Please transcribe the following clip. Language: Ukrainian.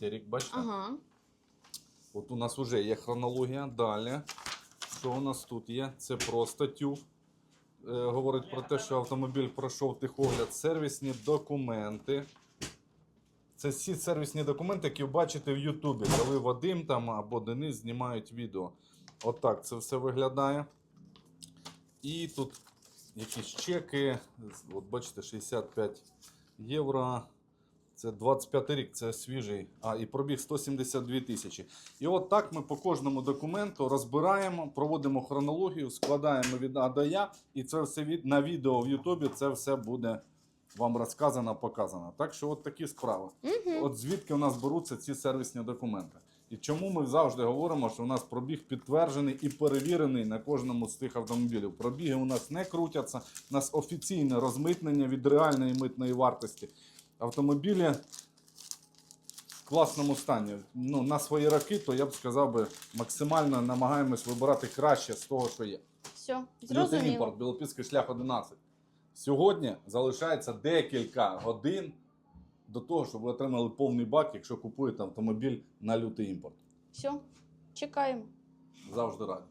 23 рік, бачите? Ага. От у нас вже є хронологія. Далі. Що у нас тут є? Це просто тюф. Е, говорить про те, що автомобіль пройшов техогляд, сервісні документи. Це всі сервісні документи, які ви бачите в Ютубі, коли Вадим там або Денис знімають відео. Отак це все виглядає. І тут якісь чеки. От бачите, 65 євро. Це 25 рік, це свіжий. А, і пробіг 172 тисячі. І от так ми по кожному документу розбираємо, проводимо хронологію, складаємо від А до Я, і це все від, на відео в Ютубі це все буде вам розказано, показано. Так що от такі справи. Угу. От звідки у нас беруться ці сервісні документи. І чому ми завжди говоримо, що у нас пробіг підтверджений і перевірений на кожному з тих автомобілів. Пробіги у нас не крутяться, у нас офіційне розмитнення від реальної митної вартості. Автомобілі в класному стані. Ну, на свої роки, то я б сказав би, максимально намагаємось вибирати краще з того, що є. Все, зрозуміло. імпорт, Білопільський шлях 11. Сьогодні залишається декілька годин до того, щоб ви отримали повний бак, якщо купуєте автомобіль на лютий імпорт. Все, чекаємо. Завжди раді.